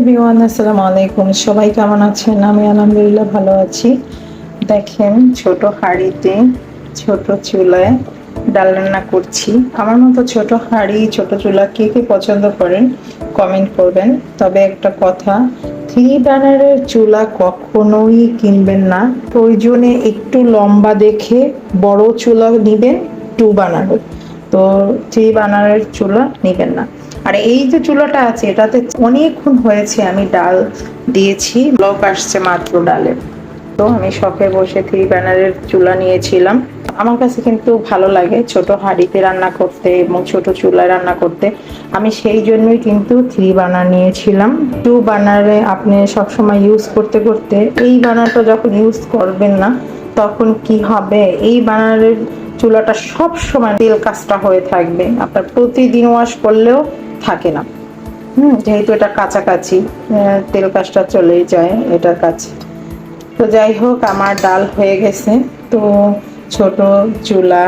Everyone আসসালামু আলাইকুম। সবাই কেমন আছেন? আমি আলহামদুলিল্লাহ ভালো আছি। দেখেন, ছোট হাঁড়িতে, ছোট চুলায় ডাল রান্না করছি। আমার মতো ছোট হাঁড়ি, ছোট চুলা কে কে পছন্দ করেন কমেন্ট করবেন। তবে একটা কথা থ্রি বার্নারের চুলা কখনোই কিনবেন না। প্রয়োজনে একটু লম্বা দেখে বড় চুলা নেবেন, টু বার্নারের তো থ্রি বানারের চুলা নেবেন না। আর এই যে চুলাটা আছে, এটাতে অনেকক্ষণ হয়েছে আমি ডাল দিয়েছি। ব্লক আসছে মাত্র ডালে। তো আমি শখে বসে থ্রি ব্যানারের চুলা নিয়েছিলাম। আমার কাছে কিন্তু ভালো লাগে ছোট হাঁড়িতে রান্না করতে এবং ছোট চুলায় রান্না করতে। আমি সেই জন্যই কিন্তু থ্রি বানার নিয়েছিলাম। টু বানারে আপনি সবসময় ইউজ করতে করতে এই বার্নারটা যখন ইউজ করবেন না, তখন কি হবে? এই বানারের চুলাটা সব সময় তেল কাজটা হয়ে থাকবে। আপনার প্রতিদিন ওয়াশ করলেও থাকে না। হুম, যেহেতু এটা কাছাকাছি তেল কাজটা চলেই যায় এটার কাছে। তো যাই হোক, আমার ডাল হয়ে গেছে। তো ছোট চুলা,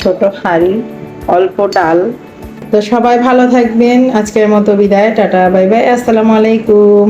ছোট হাঁড়ি, অল্প ডাল। তো সবাই ভালো থাকবেন। আজকের মতো বিদায়, টাটা, বাই বাই, আসসালামু আলাইকুম।